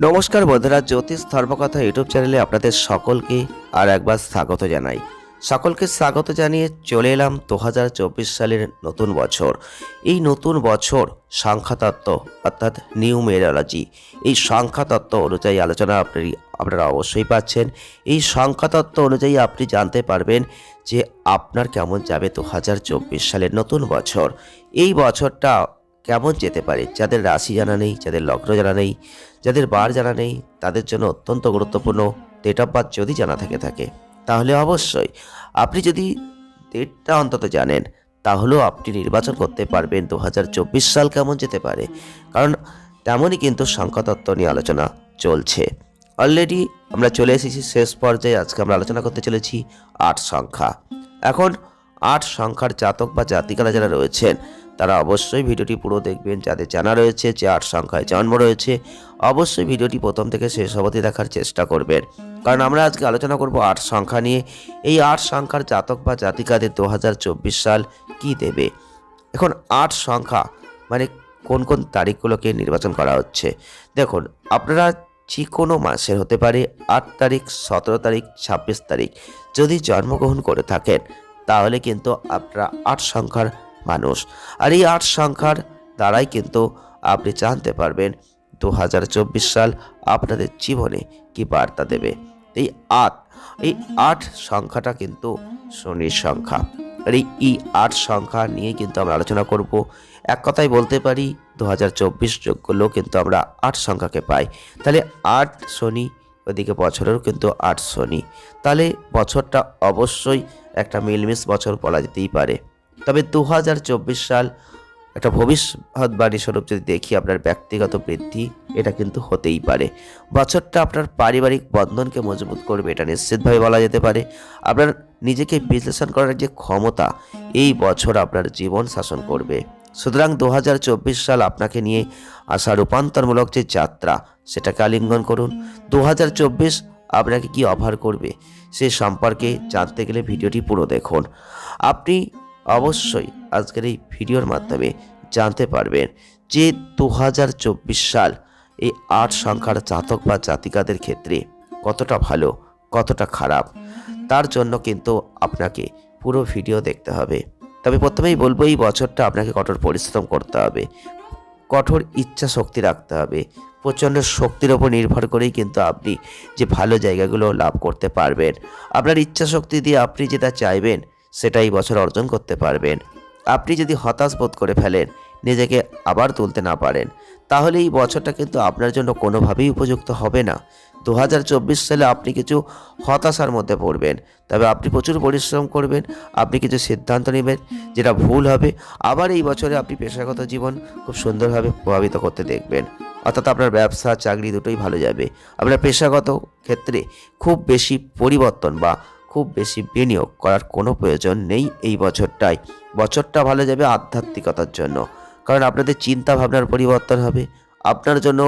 নমস্কার বন্ধুরা, জ্যোতিষ ধর্মকথা ইউটিউব চ্যানেলে আপনাদের সকলকে আর একবার স্বাগত জানাই। সকলকে স্বাগত জানিয়ে চলে এলাম দু হাজার চব্বিশ সালের নতুন বছর। এই নতুন বছর সংখ্যাতত্ত্ব অর্থাৎ নিউ নিউমেরোলজি, এই সংখ্যাতত্ত্ব অনুযায়ী আলোচনা আপনি, আপনারা অবশ্যই পাচ্ছেন। এই সংখ্যাতত্ত্ব অনুযায়ী আপনি জানতে পারবেন যে আপনার কেমন যাবে দু হাজার চব্বিশ সালের নতুন বছর। এই বছরটা কেমন যেতে পারে? যাদের রাশি জানা নেই, যাদের লগ্ন জানা নেই, যাদের বার জানা নেই, তাদের জন্য অত্যন্ত গুরুত্বপূর্ণ ডেট অফ বার্থ যদি জানা থেকে থাকে। তাহলে অবশ্যই আপনি যদি ডেটটা অন্তত জানেন, তাহলেও আপনি নির্বাচন করতে পারবেন দু হাজার চব্বিশ সাল কেমন যেতে পারে। কারণ তেমনই কিন্তু সংখ্যাতত্ত্ব নিয়ে আলোচনা চলছে। অলরেডি আমরা চলে এসেছি, শেষ পর্যায়ে আজকে আমরা আলোচনা করতে চলেছি আট সংখ্যা। এখন আট সংখ্যার জাতক বা জাতিকারা যারা রয়েছেন, তারা অবশ্যই ভিডিওটি পুরো দেখবেন। যাদের জানা রয়েছে যে আট সংখ্যায় জন্ম রয়েছে, অবশ্যই ভিডিওটি প্রথম থেকে শেষ অবধি দেখার চেষ্টা করবেন। কারণ আমরা আজকে আলোচনা করব আট সংখ্যা নিয়ে। এই আট সংখ্যার জাতক বা জাতিকাদের দু হাজার চব্বিশ সাল কি দেবে? এখন আট সংখ্যা মানে কোন কোন তারিখগুলোকে নির্বাচন করা হচ্ছে? দেখুন, আপনারা যে কোনো মাসের হতে পারে আট তারিখ, সতেরো তারিখ, ছাব্বিশ তারিখ যদি জন্মগ্রহণ করে থাকেন তাহলে কিন্তু আপনারা আট সংখ্যার মানুষ। আর এই আট সংখ্যার দ্বারাই কিন্তু আপনি জানতে পারবেন দু হাজার চব্বিশ সাল আপনাদের জীবনে কি বার্তা দেবে। এই আট এই আট সংখ্যাটা কিন্তু শনির সংখ্যা। আর এই এই আট সংখ্যা নিয়ে কিন্তু আমরা আলোচনা করব। এক কথায় বলতে পারি দু হাজার চব্বিশ যোগগুলো কিন্তু আমরা আট সংখ্যাকে পাই। তাহলে আট শনি, ওদিকে বছরেরও কিন্তু আট শনি। তাহলে বছরটা অবশ্যই একটা মিলমিশ বছর বলা যেতেই পারে। তবে দু হাজার চব্বিশ সাল একটা ভবিষ্যৎবাণী স্বরূপ যদি দেখি, আপনার ব্যক্তিগত বৃদ্ধি, এটা কিন্তু হতেই পারে। বছরটা আপনার পারিবারিক বন্ধনকে মজবুত করবে, এটা নিশ্চিতভাবে বলা যেতে পারে। আপনার নিজেকে বিশ্লেষণ করার যে ক্ষমতা, এই বছর আপনার জীবন শাসন করবে। সুতরাং দু হাজার চব্বিশ সাল আপনাকে নিয়ে আসা রূপান্তরমূলক যে যাত্রা, সেটাকে আলিঙ্গন করুন। দু হাজার চব্বিশ আপনাকে কি অফার করবে? সে সম্পর্কে জানতে গেলে ভিডিওটি পুরো দেখুন। আপনি অবশ্যই আজকের এই ভিডিওর মাধ্যমে জানতে পারবেন যে দু হাজার চব্বিশ সাল এই আট সংখ্যার জাতক বা জাতিকাদের ক্ষেত্রে কতটা ভালো, কতটা খারাপ, তার জন্য কিন্তু আপনাকে পুরো ভিডিও দেখতে হবে। তবে প্রথমেই বলব, এই বছরটা আপনাকে কঠোর পরিশ্রম করতে হবে। কঠোর ইচ্ছা শক্তি রাখতে হবে। প্রচণ্ড শক্তির ওপর নির্ভর করেই কিন্তু আপনি যে ভালো জায়গাগুলো লাভ করতে পারবেন। আপনার ইচ্ছা শক্তি দিয়ে আপনি যেটা চাইবেন, সেটাই বছর অর্জন করতে পারবেন। আপনি যদি হতাশ বোধ করে ফেলেন, নিজেকে আবার তুলতে না পারেন, তাহলে এই বছরটা কিন্তু আপনার জন্য কোনোভাবেই উপযুক্ত হবে না। দু হাজার চব্বিশ সালে আপনি কিছু হতাশার মধ্যে পড়বেন, তবে আপনি প্রচুর পরিশ্রম করবেন, আপনি কিছু সিদ্ধান্ত নেবেন যেটা ভুল হবে, আবার এই বছরে আপনি পেশাগত জীবন খুব সুন্দরভাবে প্রভাবিত করতে দেখবেন। অর্থাৎ আপনার ব্যবসা, চাকরি দুটোই ভালো যাবে। আপনার পেশাগত ক্ষেত্রে খুব বেশি পরিবর্তন বা খুব বেশি বিনিয়োগ করার কোনো প্রয়োজন নেই এই বছরটায়। বছরটা ভালো যাবে আধ্যাত্মিকতার জন্য। কারণ আপনাদের চিন্তা ভাবনার পরিবর্তন হবে। আপনার জন্য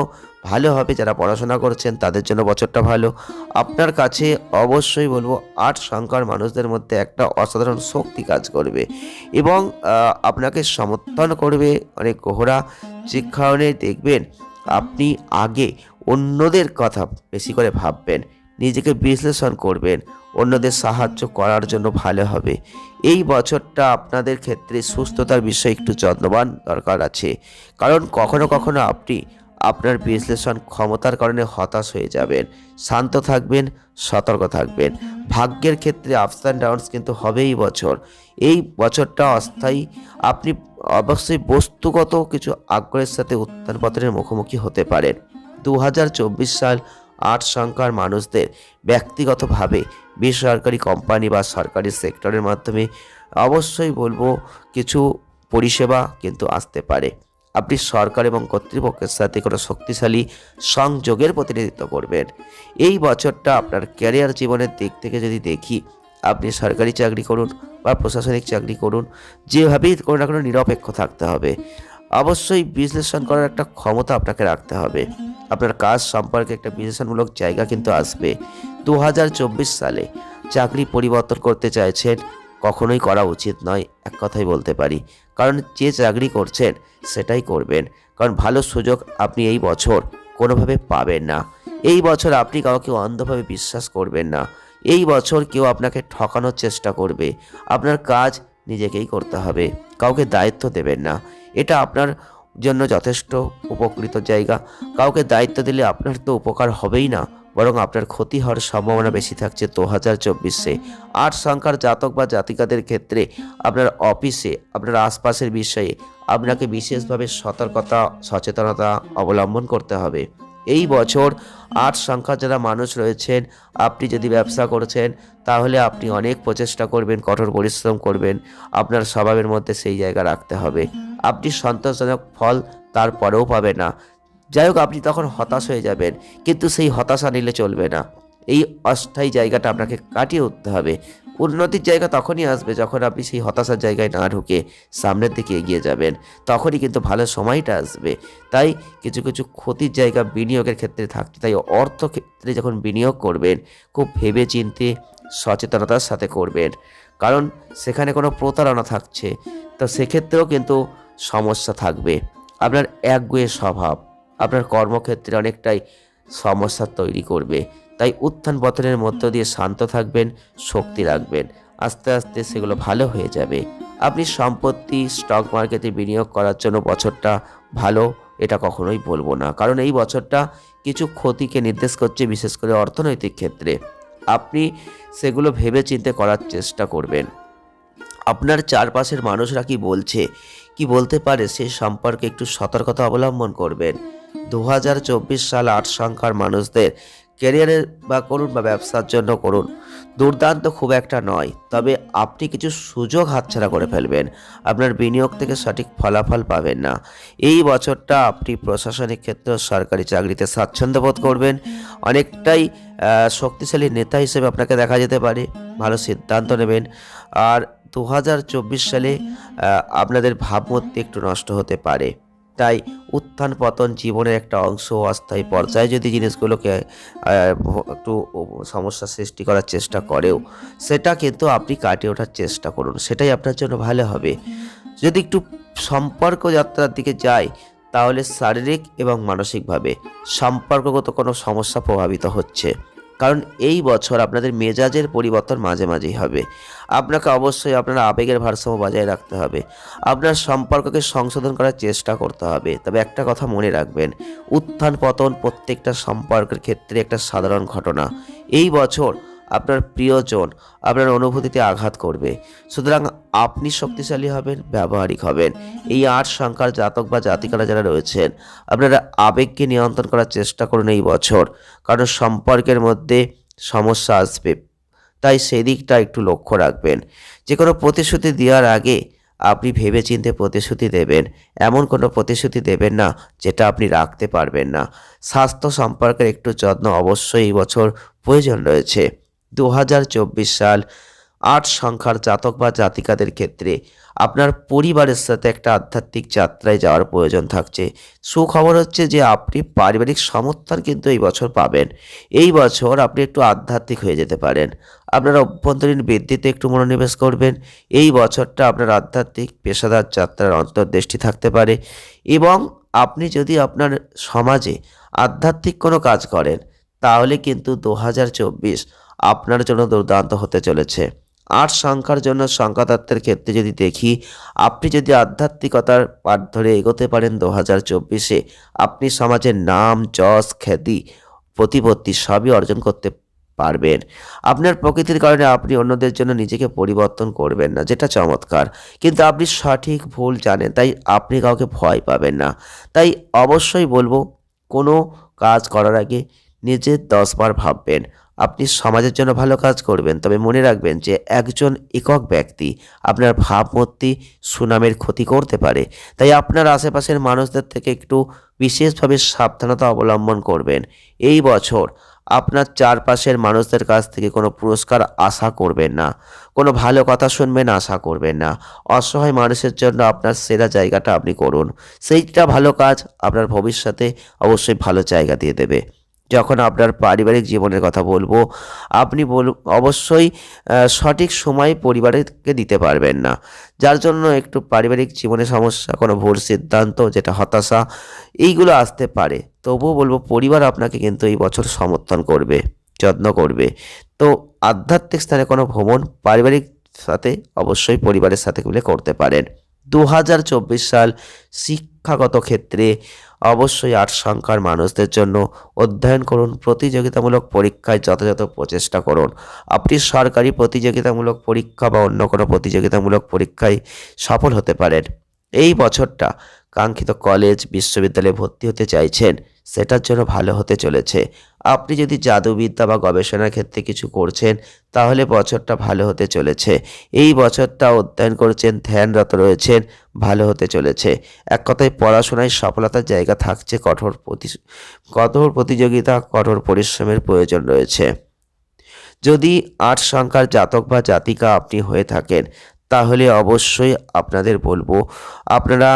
ভালো হবে যারা পড়াশোনা করছেন, তাদের জন্য বছরটা ভালো। আপনার কাছে অবশ্যই বলব, আট সংখ্যার মানুষদের মধ্যে একটা অসাধারণ শক্তি কাজ করবে এবং আপনাকে সমর্থন করবে। অনেক কোহরা যে কারণে দেখবেন। আপনি আগে অন্যদের কথা বেশি করে ভাববেন, নিজেকে বিশ্লেষণ করবেন, অন্যদের সাহায্য করার জন্য ভালো হবে। এই বছরটা আপনাদের ক্ষেত্রে সুস্থতার বিষয়ে একটু যত্নবান দরকার আছে। কারণ কখনো কখনো আপনি আপনার বিশ্লেষণ ক্ষমতার কারণে হতাশ হয়ে যাবেন, শান্ত থাকবেন, সতর্ক থাকবেন। ভাগ্যের ক্ষেত্রে আপস অ্যান্ড ডাউনস কিন্তু হবে এই বছর। এই বছরটা অস্থায়ী। আপনি অবশ্যই বস্তুগত কিছু আগ্রহের সাথে উত্থানপতনের মুখোমুখি হতে পারেন। দু সাল আট সংখ্যার মানুষদের ব্যক্তিগতভাবে বেসরকারি কোম্পানি বা সরকারি সেক্টরের মাধ্যমে অবশ্যই বলব কিছু পরিষেবা কিন্তু আসতে পারে। আপনি সরকার এবং কর্তৃপক্ষের সাথে কোনো শক্তিশালী সংযোগের প্রতিনিধিত্ব করবেন। এই বছরটা আপনার ক্যারিয়ার জীবনের দিক থেকে যদি দেখি আপনি সরকারি চাকরি করুন বা প্রশাসনিক চাকরি করুন, যেভাবেই কোনো না কোনো নিরপেক্ষ থাকতে হবে। অবশ্যই বিশ্লেষণ করার একটা ক্ষমতা আপনাকে রাখতে হবে। আপনার কাজ সম্পর্কে একটা বিশ্লেষণমূলক জায়গা কিন্তু আসবে। দু হাজার চব্বিশ সালে চাকরি পরিবর্তন করতে চাইছেন কখনোই করা উচিত নয়, এক কথাই বলতে পারি। কারণ যে চাকরি করছেন সেটাই করবেন। কারণ ভালো সুযোগ আপনি এই বছর কোনোভাবে পাবেন না। এই বছর আপনি কাউকে অন্ধভাবে বিশ্বাস করবেন না। এই বছর কেউ আপনাকে ঠকানোর চেষ্টা করবে। আপনার কাজ নিজেকেই করতে হবে। কাউকে দায়িত্ব দেবেন না। এটা আপনার জন্য যথেষ্ট উপকৃত জায়গা। কাউকে দায়িত্ব দিলে আপনার তো উপকার হবেই না, বরং আপনার ক্ষতি হওয়ার সম্ভাবনা বেশি থাকছে দু হাজার চব্বিশে। আট সংখ্যার জাতক বা জাতিকাদের ক্ষেত্রে আপনার অফিসে, আপনার আশপাশের বিষয়ে আপনাকে বিশেষভাবে সতর্কতা, সচেতনতা অবলম্বন করতে হবে। এই বছর আট সংখ্যার যারা মানুষ রয়েছেন, আপনি যদি ব্যবসা করছেন, তাহলে আপনি অনেক প্রচেষ্টা করবেন, কঠোর পরিশ্রম করবেন। আপনার স্বভাবের মধ্যে সেই জায়গা রাখতে হবে। আপনি সন্তোষজনক ফল তারপরেও পাবে না। যাই হোক, আপনি তখন হতাশ হয়ে যাবেন, কিন্তু সেই হতাশা নিলে চলবে না। এই অস্থায়ী জায়গাটা আপনাকে কাটিয়ে উঠতে হবে। উন্নতির জায়গা তখনই আসবে যখন আপনি সেই হতাশার জায়গায় না ঢুকে সামনের দিকে এগিয়ে যাবেন। তখনই কিন্তু ভালো সময়টা আসবে। তাই কিছু কিছু ক্ষতির জায়গা বিনিয়োগের ক্ষেত্রে থাকছে। তাই অর্থ ক্ষেত্রে যখন বিনিয়োগ করবেন, খুব ভেবে চিনতে সচেতনতার সাথে করবেন। কারণ সেখানে কোনো প্রতারণা থাকছে। তো সেক্ষেত্রেও কিন্তু সমস্যা থাকবে। আপনার একগুয়ে স্বভাব, আপনার কর্মক্ষেত্রে অনেকটাই সমস্যা তৈরি করবে। তাই উত্থান পতনের মধ্য দিয়ে শান্ত থাকবেন, শক্তি রাখবেন। আস্তে আস্তে সেগুলো ভালো হয়ে যাবে। আপনি সম্পত্তি স্টক মার্কেটে বিনিয়োগ করার জন্য বছরটা ভালো, এটা কখনোই বলব না। কারণ এই বছরটা কিছু ক্ষতিকে নির্দেশ করছে, বিশেষ করে অর্থনৈতিক ক্ষেত্রে। আপনি সেগুলো ভেবে চিন্তে করার চেষ্টা করবেন। আপনার চারপাশের মানুষরা কি বলছে, কি বলতে পারে, সে সম্পর্কে একটু সতর্কতা অবলম্বন করবেন। দু হাজার চব্বিশ সাল আট সংখ্যার মানুষদের ক্যারিয়ারের বা করুন বা ব্যবসার জন্য করুন, দুর্দান্ত খুব একটা নয়। তবে আপনি কিছু সুযোগ হাতছাড়া করে ফেলবেন। আপনার বিনিয়োগ থেকে সঠিক ফলাফল পাবেন না। এই বছরটা আপনি প্রশাসনিক ক্ষেত্রে সরকারি চাকরিতে স্বাচ্ছন্দ্য বোধ করবেন। অনেকটাই শক্তিশালী নেতা হিসেবে আপনাকে দেখা যেতে পারে। ভালো সিদ্ধান্ত নেবেন। আর দু হাজার চব্বিশ সালে আপনাদের ভাবমূর্তি একটু নষ্ট হতে পারে। তাই উত্থান পতন জীবনের একটা অংশ অস্থায়ী পর্যায়ে যদি জিনিসগুলোকে একটু সমস্যা সৃষ্টি করার চেষ্টা করেও, সেটা কিন্তু আপনি কাটিয়ে ওঠার চেষ্টা করুন। সেটাই আপনার জন্য ভালো হবে। যদি একটু সম্পর্ক যাত্রার দিকে যাই, তাহলে শারীরিক এবং মানসিকভাবে সম্পর্কগত কোনো সমস্যা প্রভাবিত হচ্ছে। কারণ এই বছর আপনাদের মেজাজের পরিবর্তন মাঝে মাঝেই হবে। আপনাকে অবশ্যই আপনার আবেগের ভারসাম্য বজায় রাখতে হবে। আপনার সম্পর্ককে সংশোধন করার চেষ্টা করতে হবে। তবে একটা কথা মনে রাখবেন, উত্থান পতন প্রত্যেকটা সম্পর্কের ক্ষেত্রে একটা সাধারণ ঘটনা। এই বছর আপনার প্রিয়জন আপনার অনুভূতিতে আঘাত করবে। সুতরাং আপনি শক্তিশালী হবেন, ব্যবহারিক হবেন। এই আট সংখ্যার জাতক বা জাতিকারা যারা রয়েছেন, আপনারা আবেগকে নিয়ন্ত্রণ করার চেষ্টা করুন এই বছর, কারণ সম্পর্কের মধ্যে সমস্যা আসবে। তাই সেদিকটা একটু লক্ষ্য রাখবেন। যে কোনো প্রতিশ্রুতি দেওয়ার আগে আপনি ভেবে চিন্তে প্রতিশ্রুতি দেবেন। এমন কোনো প্রতিশ্রুতি দেবেন না যেটা আপনি রাখতে পারবেন না। স্বাস্থ্য সম্পর্কের একটু যত্ন অবশ্যই এই বছর প্রয়োজন রয়েছে। দু হাজার চব্বিশ সাল আট সংখ্যার জাতক বা জাতিকাদের ক্ষেত্রে আপনার পরিবারের সাথে একটা আধ্যাত্মিক যাত্রায় যাওয়ার প্রয়োজন থাকছে। সুখবর হচ্ছে যে আপনি পারিবারিক সমর্থন কিন্তু এই বছর পাবেন। এই বছর আপনি একটু আধ্যাত্মিক হয়ে যেতে পারেন। আপনার অভ্যন্তরীণ বৃদ্ধিতে একটু মনোনিবেশ করবেন। এই বছরটা আপনার আধ্যাত্মিক পেশাদার যাত্রার অন্তর্দৃষ্টি থাকতে পারে এবং আপনি যদি আপনার সমাজে আধ্যাত্মিক কোনো কাজ করেন, তাহলে কিন্তু দু হাজার চব্বিশ আপনার জন্য দুর্দান্ত হতে চলেছে। আট সংখ্যার জন্য সংখ্যাতত্ত্বের ক্ষেত্রে যদি দেখি, আপনি যদি আধ্যাত্মিকতার পাঠ ধরে এগোতে পারেন দু হাজার চব্বিশে আপনি সমাজের নাম, যশ, খ্যাতি, প্রতিপত্তি সবই অর্জন করতে পারবেন। আপনার প্রকৃতির কারণে আপনি অন্যদের জন্য নিজেকে পরিবর্তন করবেন না, যেটা চমৎকার। কিন্তু আপনি সঠিক ভুল জানেন, তাই আপনি কাউকে ভয় পাবেন না। তাই অবশ্যই বলব, কোনো কাজ করার আগে নিজে দশবার ভাববেন আপনি সমাজের জন্য ভালো কাজ করবেন। তবে মনে রাখবেন যে একজন একক ব্যক্তি আপনার ভাবমূর্তি, সুনামের ক্ষতি করতে পারে। তাই আপনার আশেপাশের মানুষদের থেকে একটু বিশেষভাবে সাবধানতা অবলম্বন করবেন। এই বছর আপনার চারপাশের মানুষদের কাছ থেকে কোনো পুরস্কার আশা করবেন না। কোনো ভালো কথা শুনবেন, আশা করবেন না। অসহায় মানুষের জন্য আপনার সেরা জায়গাটা আপনি করুন। সেইটা ভালো কাজ আপনার ভবিষ্যতে অবশ্যই ভালো জায়গা দিয়ে দেবে। যখন আপনার পারিবারিক জীবনের কথা বলব, আপনি বল, অবশ্যই সঠিক সময় পরিবারকে দিতে পারবেন না। যার জন্য একটু পারিবারিক জীবনে সমস্যা, কোনো ভুল সিদ্ধান্ত, যেটা হতাশা, এইগুলো আসতে পারে। তবুও বলব, পরিবার আপনাকে কিন্তু এই বছর সমর্থন করবে, যত্ন করবে। তো আধ্যাত্মিক স্থানে কোনো ভ্রমণ পারিবারিক সাথে অবশ্যই পরিবারের সাথে মিলে করতে পারেন। দু হাজার চব্বিশ সাল শিক্ষাগত ক্ষেত্রে অবশ্যই আট সংখ্যার মানুষদের জন্য অধ্যয়ন করুন, প্রতিযোগিতামূলক পরীক্ষায় যথাযথ প্রচেষ্টা করুন। আপনি সরকারি প্রতিযোগিতামূলক পরীক্ষা বা অন্য কোনো প্রতিযোগিতামূলক পরীক্ষায় সফল হতে পারেন। এই বছরটা কাঙ্ক্ষিত কলেজ, বিশ্ববিদ্যালয়ে ভর্তি হতে চাইছেন, সেটার জন্য ভালো হতে চলেছে। আপনি যদি জাদুবিদ্যা বা গবেষণার ক্ষেত্রে কিছু করছেন, তাহলে বছরটা ভালো হতে চলেছে। এই বছরটা অধ্যয়ন করছেন ধ্যানরত রয়েছেন, ভালো হতে চলেছে। এক কথায় পড়াশোনায় সফলতার জায়গা থাকছে, কঠোর প্রতি, কঠোর প্রতিযোগিতা, কঠোর পরিশ্রমের প্রয়োজন রয়েছে। যদি আট সংখ্যার জাতক বা জাতিকা আপনি হয়ে থাকেন, তাহলে অবশ্যই আপনাদের বলব, আপনারা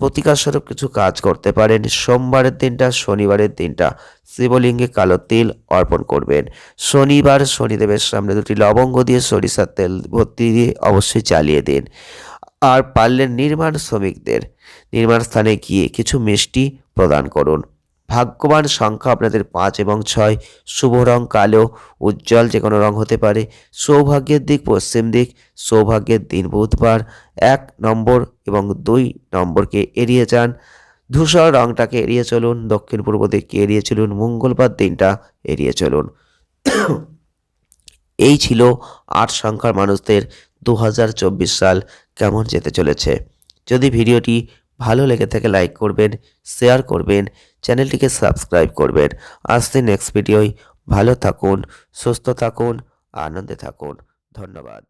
প্রতিকারস্বরূপ কিছু কাজ করতে পারেন। সোমবারের দিনটা, শনিবারের দিনটা। শিবলিঙ্গে কালো তিল অর্পণ করবেন। শনিবার শনিদেবের সামনে দুটি লবঙ্গ দিয়ে সরিষার তেল ভর্তি দিয়ে অবশ্যই চালিয়ে দিন। আর পারলে নির্মাণ শ্রমিকদের। নির্মাণ স্থানে গিয়ে কিছু মিষ্টি প্রদান করুন। ভাগ্যবান সংখ্যা আপনাদের পাঁচ এবং ছয়। শুভ রং কালো, উজ্জ্বল যে কোনো রং হতে পারে। সৌভাগ্যের দিক, পশ্চিম দিক, সৌভাগ্যের দিন বুধবার। এক নম্বর এবং দুই নম্বরকে এড়িয়ে যান। ধূসর রংটাকে এড়িয়ে চলুন দক্ষিণ পূর্ব দিককে এড়িয়ে চলুন, মঙ্গলবার দিনটা এড়িয়ে চলুন। এই ছিল আট সংখ্যার মানুষদের দু হাজার চব্বিশ সাল কেমন যেতে চলেছে। যদি ভিডিওটি ভালো লেগে থাকে লাইক করবেন শেয়ার করবেন, চ্যানেলটিকে সাবস্ক্রাইব করবেন। আসতে নেক্সট ভিডিওয় ভালো থাকুন, সুস্থ থাকুন, আনন্দে থাকুন। ধন্যবাদ।